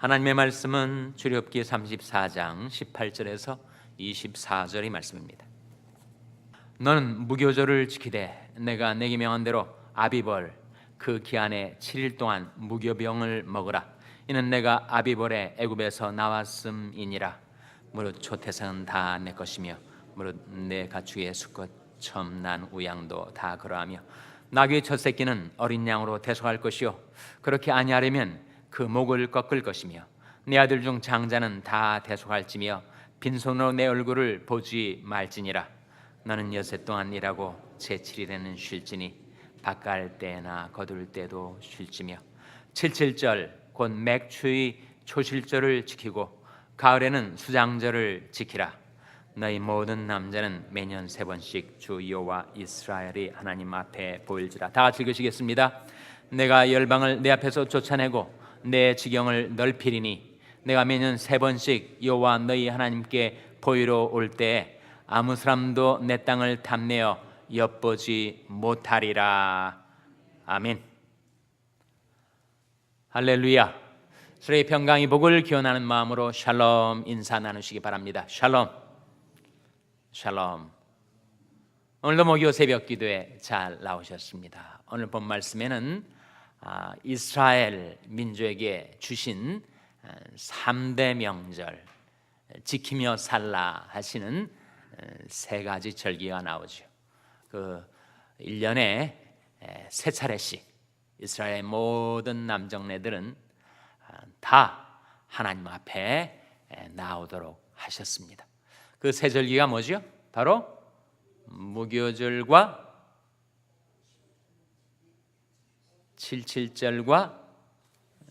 하나님의 말씀은 출애굽기 34장 18절에서 24절의 말씀입니다. 너는 무교절을 지키되 내가 내게 명한 대로 아비벌 그 기한에 7일 동안 무교병을 먹으라. 이는 내가 아비벌의 애굽에서 나왔음이니라. 무릇 초태생은 다 내 것이며 무릇 내 가축의 수컷 처음 난 우양도 다 그러하며 나귀의 첫 새끼는 어린 양으로 대속할 것이요 그렇게 아니하려면 그 목을 꺾을 것이며 내 아들 중 장자는 다 대속할지며 빈손으로 내 얼굴을 보지 말지니라. 너는 여세 동안 일하고 제7일에는 쉴지니 밭갈 때나 거둘 때도 쉴지며 칠칠절 곧 맥추의 초실절을 지키고 가을에는 수장절을 지키라. 너희 모든 남자는 매년 세 번씩 주 여호와 이스라엘이 하나님 앞에 보일지라. 다 같이 읽으시겠습니다. 내가 열방을 내 앞에서 쫓아내고 내 지경을 넓히리니 내가 매년 세 번씩 여호와 너희 하나님께 보이러 올 때에 아무 사람도 내 땅을 탐내어 엿보지 못하리라. 아멘. 할렐루야. 수레의 평강이 복을 기원하는 마음으로 샬롬 인사 나누시기 바랍니다. 샬롬. 샬롬. 오늘도 목요 새벽 기도에 잘 나오셨습니다. 오늘 본 말씀에는 아, 이스라엘 민족에게 주신 3대 명절 지키며 살라 하시는 세 가지 절기가 나오죠. 그 1년에 세 차례씩 이스라엘 모든 남정네들은 아, 다 하나님 앞에 나오도록 하셨습니다. 그 세 절기가 뭐죠? 바로 무교절과 칠칠절과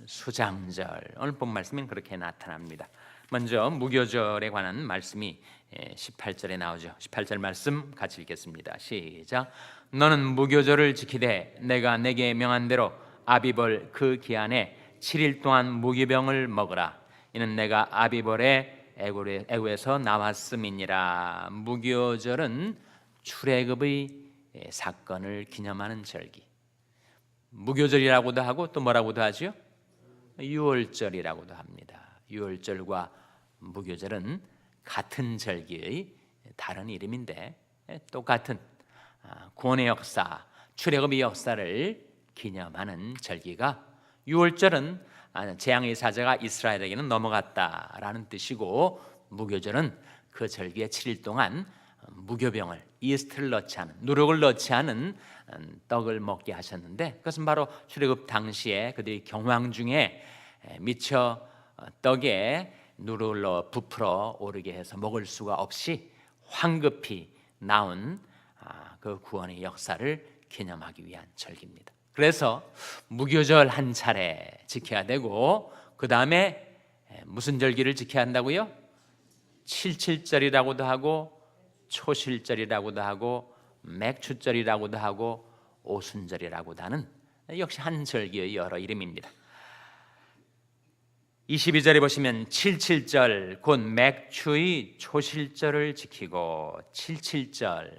수장절 오늘 본 말씀은 그렇게 나타납니다. 먼저 무교절에 관한 말씀이 18절에 나오죠. 18절 말씀 같이 읽겠습니다. 시작. 너는 무교절을 지키되 내가 내게 명한 대로 아비벌 그 기한에 7일 동안 무기병을 먹으라. 이는 내가 아비벌의 애구에서 나왔음이니라. 무교절은 출애굽의 사건을 기념하는 절기. 무교절이라고도 하고 또 뭐라고도 하죠? 유월절이라고도 합니다. 유월절과 무교절은 같은 절기의 다른 이름인데 똑같은 구원의 역사, 출애굽의 역사를 기념하는 절기가 유월절은 재앙의 사자가 이스라엘에게는 넘어갔다라는 뜻이고 무교절은 그 절기의 7일 동안 무교병을 이스트를 넣지 않은 누룩을 넣지 않은 음, 떡을 먹게 하셨는데 그것은 바로 출애굽 당시에 그들이 경황 중에 미처 어, 떡에 누룩을 넣어 부풀어 오르게 해서 먹을 수가 없이 황급히 나온 아, 그 구원의 역사를 기념하기 위한 절기입니다. 그래서 무교절 한 차례 지켜야 되고 그 다음에 무슨 절기를 지켜야 한다고요? 칠칠절이라고도 하고 초실절이라고도 하고 맥추절이라고도 하고 오순절이라고도 하는 역시 한 절기의 여러 이름입니다. 22절에 보시면 77절 곧 맥추의 초실절을 지키고 77절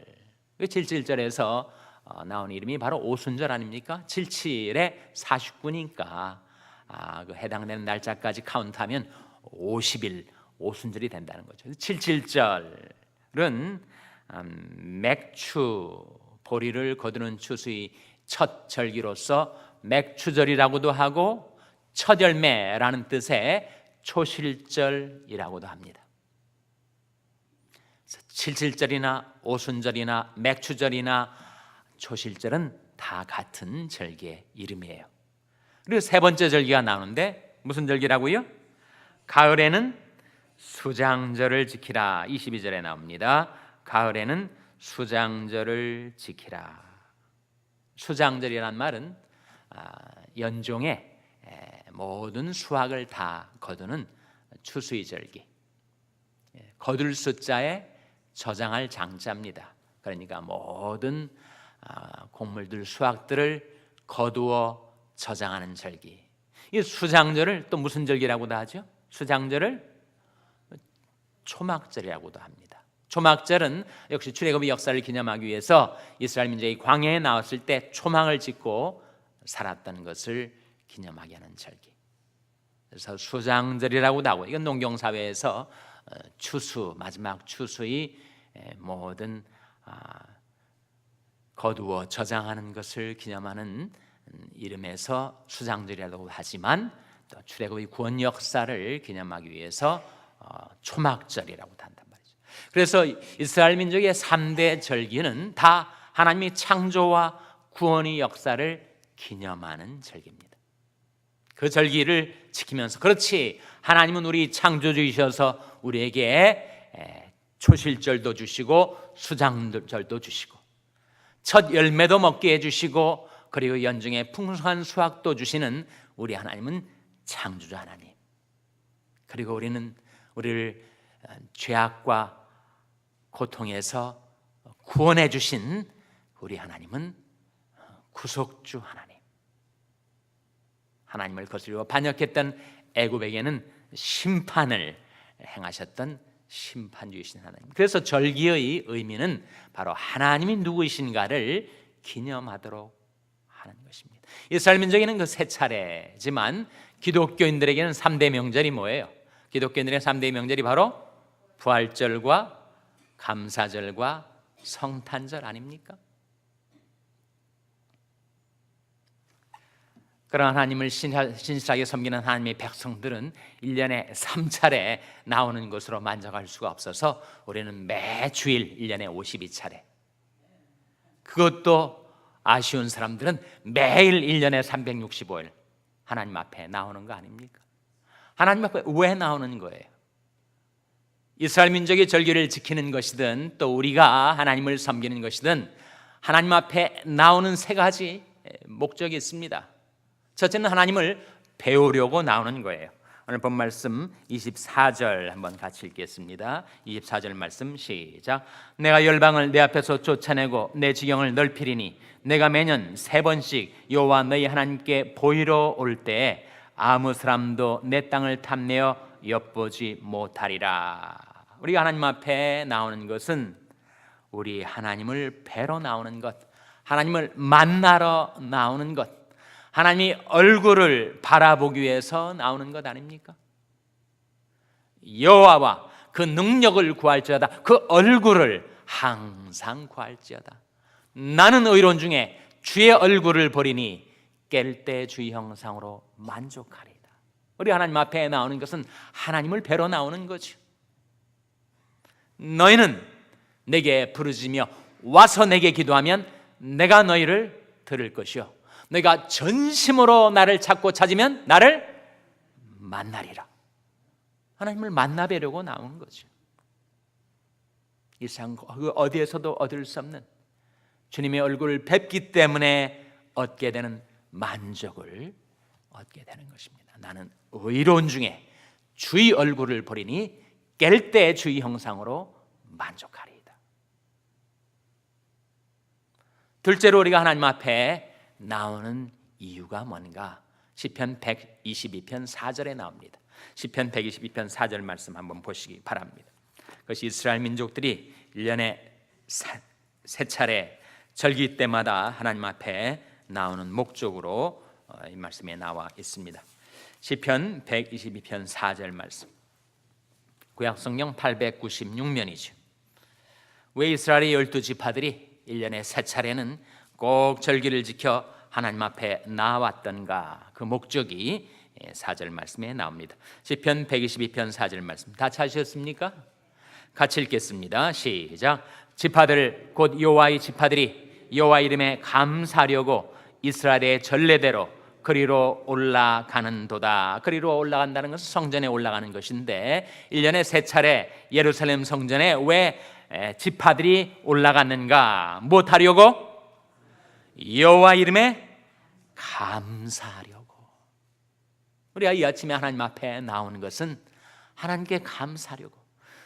그 77절에서 어, 나온 이름이 바로 오순절 아닙니까? 77에 49니까 아, 그 해당되는 날짜까지 카운트하면 50일 오순절이 된다는 거죠. 77절 은 음, 맥추 보리를 거두는 추수의 첫 절기로서 맥추절이라고도 하고 첫 열매라는 뜻의 초실절이라고도 합니다. 칠칠절이나 오순절이나 맥추절이나 초실절은 다 같은 절기의 이름이에요. 그리고 세 번째 절기가 나오는데 무슨 절기라고요? 가을에는 수장절을 지키라 22절에 나옵니다. 가을에는 수장절을 지키라. 수장절이란 말은 아, 연종의 모든 수확을 다 거두는 추수의 절기. 예, 거둘 숫자에 저장할 장자입니다. 그러니까 모든 아, 곡물들 수확들을 거두어 저장하는 절기. 이 수장절을 또 무슨 절기라고도 하죠? 수장절을 초막절이라고도 합니다. 초막절은 역시 출애굽의 역사를 기념하기 위해서 이스라엘 민족이 광야에 나왔을 때 초막을 짓고 살았던 것을 기념하게 하는 절기. 그래서 수장절이라고도 하고 이건 농경 사회에서 어, 추수 마지막 추수의 에, 모든 아, 거두어 저장하는 것을 기념하는 음, 이름에서 수장절이라고 하지만 또 출애굽의 구원 역사를 기념하기 위해서 어, 초막절이라고 한단 말이죠. 그래서 이스라엘 민족의 3대 절기는 다 하나님의 창조와 구원의 역사를 기념하는 절기입니다. 그 절기를 지키면서 그렇지 하나님은 우리 창조주이셔서 우리에게 에, 초실절도 주시고 수장절도 주시고 첫 열매도 먹게 해주시고 그리고 연중에 풍성한 수확도 주시는 우리 하나님은 창조주 하나님. 그리고 우리는 우리를 어, 죄악과 고통에서 구원해 주신 우리 하나님은 구속주 하나님. 하나님을 거스리고 반역했던 애굽에게는 심판을 행하셨던 심판주이신 하나님. 그래서 절기의 의미는 바로 하나님이 누구이신가를 기념하도록 하는 것입니다. 이스라엘 민족에는 그 세 차례지만 기독교인들에게는 3대 명절이 뭐예요? 기독교인들의 3대 명절이 바로 부활절과 감사절과 성탄절 아닙니까? 그런 하나님을 신실하게 섬기는 하나님의 백성들은 1년에 3차례 나오는 것으로 만족할 수가 없어서 우리는 매 주일 1년에 52차례 그것도 아쉬운 사람들은 매일 1년에 365일 하나님 앞에 나오는 거 아닙니까? 하나님 앞에 왜 나오는 거예요? 이스라엘 민족의 절기를 지키는 것이든 또 우리가 하나님을 섬기는 것이든 하나님 앞에 나오는 세 가지 목적이 있습니다. 첫째는 하나님을 배우려고 나오는 거예요. 오늘 본 말씀 24절 한번 같이 읽겠습니다. 24절 말씀 시작. 내가 열방을 내 앞에서 쫓아내고 내 지경을 넓히리니 내가 매년 세 번씩 여호와 너희 하나님께 보이러 올 때에 아무 사람도 내 땅을 탐내어 엿보지 못하리라. 우리가 하나님 앞에 나오는 것은 우리 하나님을 뵈러 나오는 것, 하나님을 만나러 나오는 것, 하나님이 얼굴을 바라보기 위해서 나오는 것 아닙니까? 여호와와 그 능력을 구할지어다 그 얼굴을 항상 구할지어다 나는 의로운 중에 주의 얼굴을 버리니 깰 때 주의 형상으로 만족하리다 우리 하나님 앞에 나오는 것은 하나님을 뵈러 나오는 거죠 너희는 내게 부르짖며 와서 내게 기도하면 내가 너희를 들을 것이요 너희가 전심으로 나를 찾고 찾으면 나를 만나리라. 하나님을 만나 뵈려고 나오는 거죠. 이상 그 어디에서도 얻을 수 없는 주님의 얼굴을 뵙기 때문에 얻게 되는 만족을 얻게 되는 것입니다. 나는 의로운 중에 주의 얼굴을 보리니 깰 때 주의 형상으로 만족하리이다. 둘째로 우리가 하나님 앞에 나오는 이유가 뭔가? 시편 122편 4절에 나옵니다. 시편 122편 4절 말씀 한번 보시기 바랍니다. 그것이 이스라엘 민족들이 1년에 세 차례 절기 때마다 하나님 앞에 나오는 목적으로 어, 이 말씀에 나와 있습니다. 시편 122편 4절 말씀. 구약 성경 896면이죠. 왜 이스라엘의 열두 지파들이 1년에 세 차례는 꼭 절기를 지켜 하나님 앞에 나왔던가 그 목적이 4절 말씀에 나옵니다. 시편 122편 4절 말씀 다 찾으셨습니까? 같이 읽겠습니다. 시작. 지파들 곧 여호와의 지파들이 여호와 이름에 감사하려고 이스라엘의 전례대로 그리로 올라가는도다. 그리로 올라간다는 것은 성전에 올라가는 것인데 1년에 세 차례 예루살렘 성전에 왜 지파들이 올라갔는가? 못 하려고? 여호와 이름에 감사하려고. 우리가 이 아침에 하나님 앞에 나오는 것은 하나님께 감사하려고.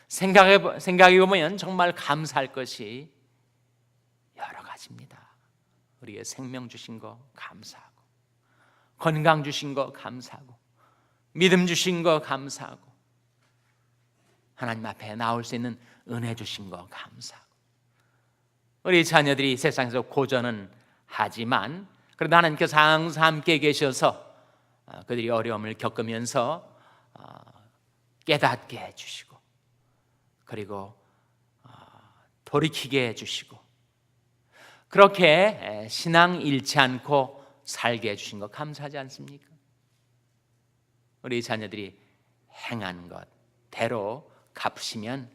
생각해 생각해 보면 정말 감사할 것이 여러 가지입니다. 우리의 생명 주신 거 감사하고, 건강 주신 거 감사하고, 믿음 주신 거 감사하고, 하나님 앞에 나올 수 있는 은혜 주신 거 감사하고, 우리 자녀들이 세상에서 고전은 하지만 그래도 하나님께서 항상 함께 계셔서 어, 그들이 어려움을 겪으면서 어, 깨닫게 해주시고 그리고 어, 돌이키게 해주시고 그렇게 에, 신앙 잃지 않고 살게 해주신 것 감사하지 않습니까? 우리 자녀들이 행한 것 대로 갚으시면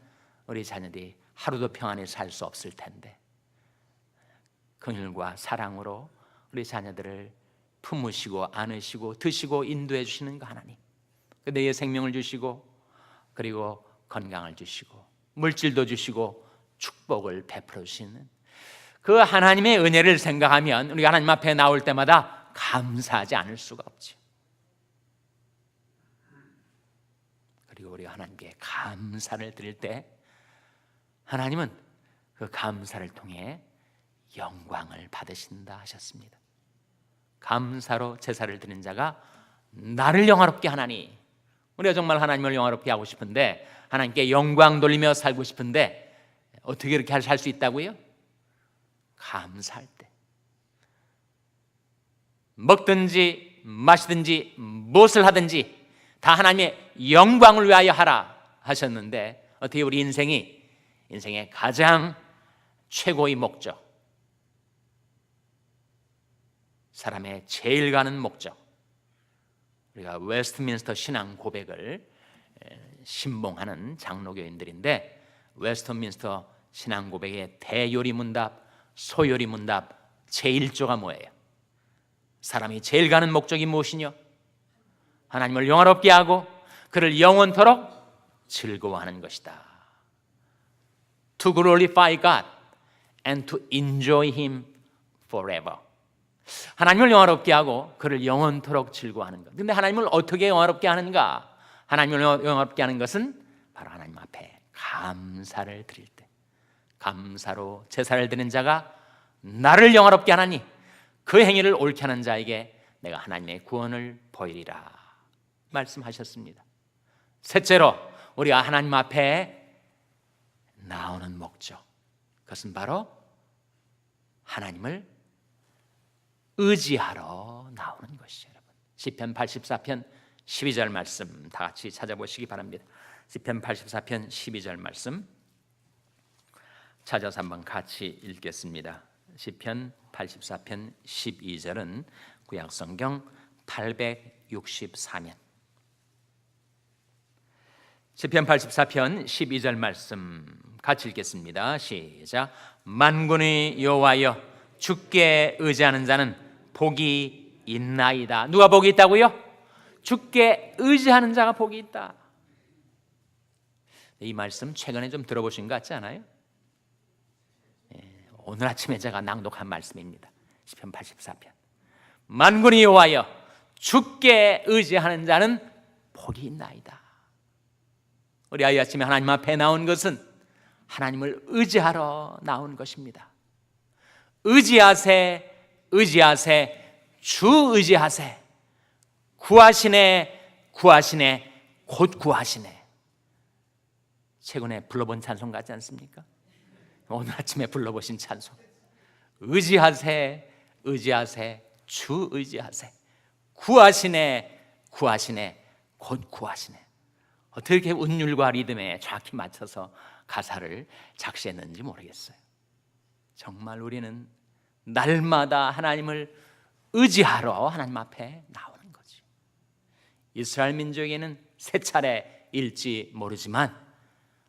우리 자녀들이 하루도 평안히 살 수 없을 텐데 긍휼과 사랑으로 우리 자녀들을 품으시고 안으시고 드시고 인도해 주시는 그 하나님 그 내의 생명을 주시고 그리고 건강을 주시고 물질도 주시고 축복을 베풀어 주시는 그 하나님의 은혜를 생각하면 우리가 하나님 앞에 나올 때마다 감사하지 않을 수가 없죠. 그리고 우리가 하나님께 감사를 드릴 때 하나님은 그 감사를 통해 영광을 받으신다 하셨습니다. 감사로 제사를 드리는 자가 나를 영화롭게 하나니 우리가 정말 하나님을 영화롭게 하고 싶은데 하나님께 영광 돌리며 살고 싶은데 어떻게 이렇게 살 수 있다고요? 감사할 때. 먹든지 마시든지 무엇을 하든지 다 하나님의 영광을 위하여 하라 하셨는데 어떻게 우리 인생이 인생의 가장 최고의 목적? 사람의 제일 가는 목적. 우리가 웨스트민스터 신앙 고백을 에, 신봉하는 장로교인들인데 웨스트민스터 신앙 고백의 대요리 문답, 소요리 문답 제1조가 뭐예요? 사람이 제일 가는 목적이 무엇이뇨? 하나님을 영화롭게 하고 그를 영원토록 즐거워하는 것이다. To glorify God and to enjoy Him forever. 하나님을 영화롭게 하고 그를 영원토록 즐거워하는 것. 근데 하나님을 어떻게 영화롭게 하는가? 하나님을 영화롭게 하는 것은 바로 하나님 앞에 감사를 드릴 때. 감사로 제사를 드는 자가 나를 영화롭게 하나니 그 행위를 옳게 하는 자에게 내가 하나님의 구원을 보이리라 말씀하셨습니다. 셋째로 우리가 하나님 앞에 나오는 목적 그것은 바로 하나님을 의지하러 나오는 것이죠, 여러분. 시편 84편 12절 말씀 다 같이 찾아보시기 바랍니다. 시편 84편 12절 말씀 찾아서 한번 같이 읽겠습니다. 시편 84편 12절은 구약 성경 864면 시편 84편 12절 말씀 같이 읽겠습니다. 시작. 만군의 여호와여 주께 의지하는 자는 복이 있나이다. 누가 복이 있다고요? 주께 의지하는 자가 복이 있다. 이 말씀 최근에 좀 들어보신 것 같지 않아요? 예, 오늘 아침에 제가 낭독한 말씀입니다. 시편 84편. 만군의 여호와여 주께 의지하는 자는 복이 있나이다. 우리 아이 아침에 하나님 앞에 나온 것은 하나님을 의지하러 나온 것입니다. 의지하세, 의지하세, 주 의지하세. 구하시네, 구하시네, 곧 구하시네. 최근에 불러본 찬송 같지 않습니까? 오늘 아침에 불러보신 찬송. 의지하세, 의지하세, 주 의지하세. 구하시네, 구하시네, 곧 구하시네. 어떻게 운율과 리듬에 정확히 맞춰서 가사를 작시했는지 모르겠어요. 정말 우리는 날마다 하나님을 의지하러 하나님 앞에 나오는 거지. 이스라엘 민족에는 세 차례 일지 모르지만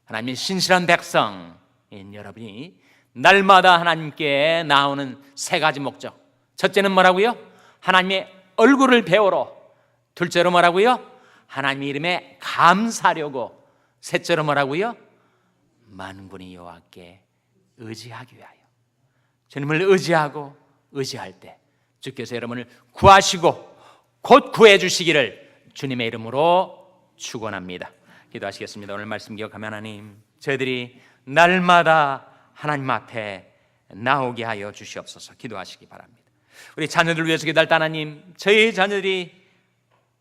하나님의 신실한 백성인 여러분이 날마다 하나님께 나오는 세 가지 목적. 첫째는 뭐라고요? 하나님의 얼굴을 배우러. 둘째로 뭐라고요? 하나님 이름에 감사하려고. 셋째로 뭐라고요? 만군의 여호와께 의지하기 위하여. 주님을 의지하고 의지할 때 주께서 여러분을 구하시고 곧 구해 주시기를 주님의 이름으로 축원합니다. 기도하시겠습니다. 오늘 말씀 기억하면 하나님, 저희들이 날마다 하나님 앞에 나오게 하여 주시옵소서. 기도하시기 바랍니다. 우리 자녀들 위해서 기도할 때 하나님, 저희 자녀들이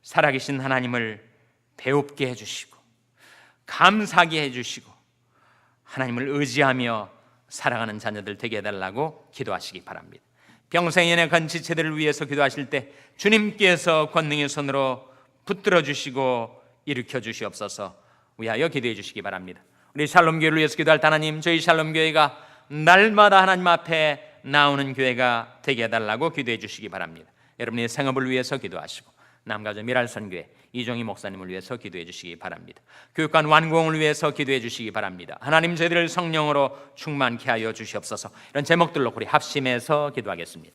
살아계신 하나님을 배웁게 해주시고 감사하게 해주시고 하나님을 의지하며 살아가는 자녀들 되게 해달라고 기도하시기 바랍니다. 병생연의 건지체들을 위해서 기도하실 때 주님께서 권능의 손으로 붙들어 주시고 일으켜 주시옵소서 위하여 기도해 주시기 바랍니다. 우리 샬롬 교회를 위해서 기도할 때 하나님 저희 샬롬 교회가 날마다 하나님 앞에 나오는 교회가 되게 해달라고 기도해 주시기 바랍니다. 여러분의 생업을 위해서 기도하시고 남가주 미랄선교회 이종희 목사님을 위해서 기도해 주시기 바랍니다. 교육관 완공을 위해서 기도해 주시기 바랍니다. 하나님 저희들을 성령으로 충만케 하여 주시옵소서. 이런 제목들로 우리 합심해서 기도하겠습니다.